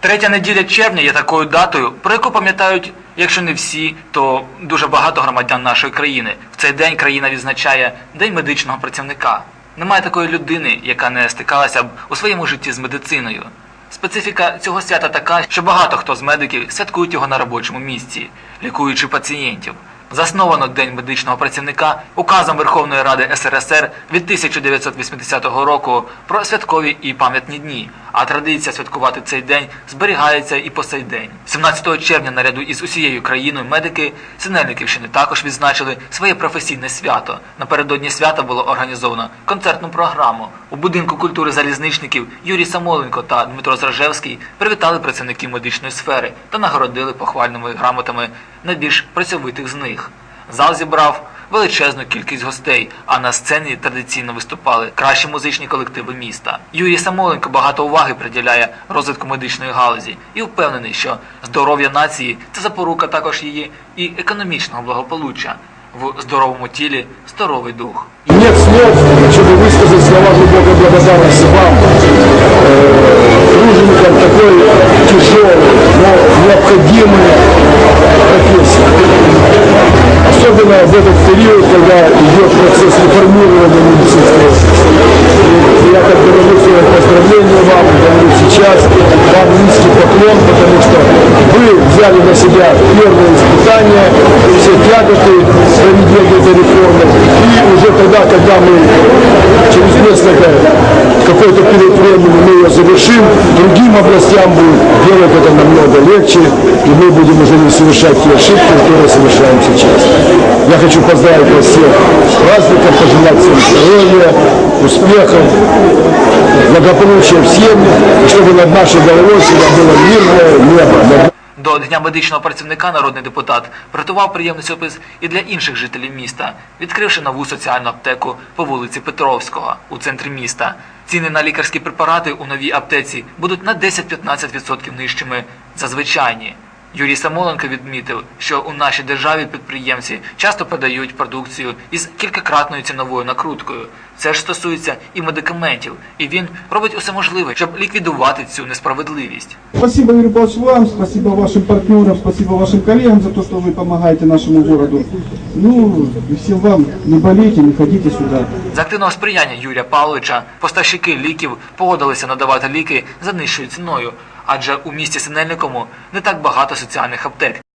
Третя неділя червня є такою датою, про яку пам'ятають, якщо не всі, то дуже багато громадян нашої країни. В цей день країна відзначає День медичного працівника. Немає такої людини, яка не стикалася б у своєму житті з медициною. Специфіка цього свята така, що багато хто з медиків святкують його на робочому місці, лікуючи пацієнтів. Засновано День медичного працівника указом Верховної Ради СРСР від 1980 року про святкові і пам'ятні дні. А традиція святкувати цей день зберігається і по сей день. 17 червня наряду із усією країною медики Синельниківщини також відзначили своє професійне свято. Напередодні свята було організовано концертну програму. У будинку культури залізничників Юрій Самоленко та Дмитро Зражевський привітали працівників медичної сфери та нагородили похвальними грамотами найбільш працьовитих з них. Зал зібрав величезну кількість гостей, а на сцені традиційно виступали кращі музичні колективи міста. Юрій Самоленко багато уваги приділяє розвитку медичної галузі і впевнений, що здоров'я нації це запорука також її і економічного благополуччя. В здоровому тілі здоровий дух. Нет слов, чтобы высказать слова глубокой благодарности вам, Особенно в этот период, когда идет процесс реформирования медицинской отрасли. И Я как говорю свое поздравление вам, говорю сейчас, вам низкий поклон, потому что вы взяли на себя первое испытание, все тяготы проведения этой реформы. И уже тогда, когда мы через несколько, какой-то период времени мы ее завершим, другим областям будет делать это намного легче, и мы будем уже не совершать те ошибки, которые совершаем сейчас. Я хочу поздравить вас всех с праздником, пожелать всем здоровья, успехов, благополучия всем, и чтобы над нашей головой всегда было мирное небо. над До Дня медичного працівника народний депутат приготував приємний сюрприз і для інших жителів міста, відкривши нову соціальну аптеку по вулиці Петровського у центрі міста. Ціни на лікарські препарати у новій аптеці будуть на 10-15% нижчими за звичайні. Юрій Самоленко відмітив, що у нашій державі підприємці часто подають продукцію із кількакратною ціновою накруткою. Це ж стосується і медикаментів, і він робить усе можливе, щоб ліквідувати цю несправедливість. Спасибо, Юрий Павлович, вам, спасибо вашим партнерам, спасибо вашим коллегам за то, что вы помогаете нашему городу. Ну, и всем вам, не болейте, не ходите сюда. За активного сприяння Юрія Павловича поставщики ліків погодилися надавати ліки за нижчою ціною, адже у місті Синельникому не так багато соціальних аптек.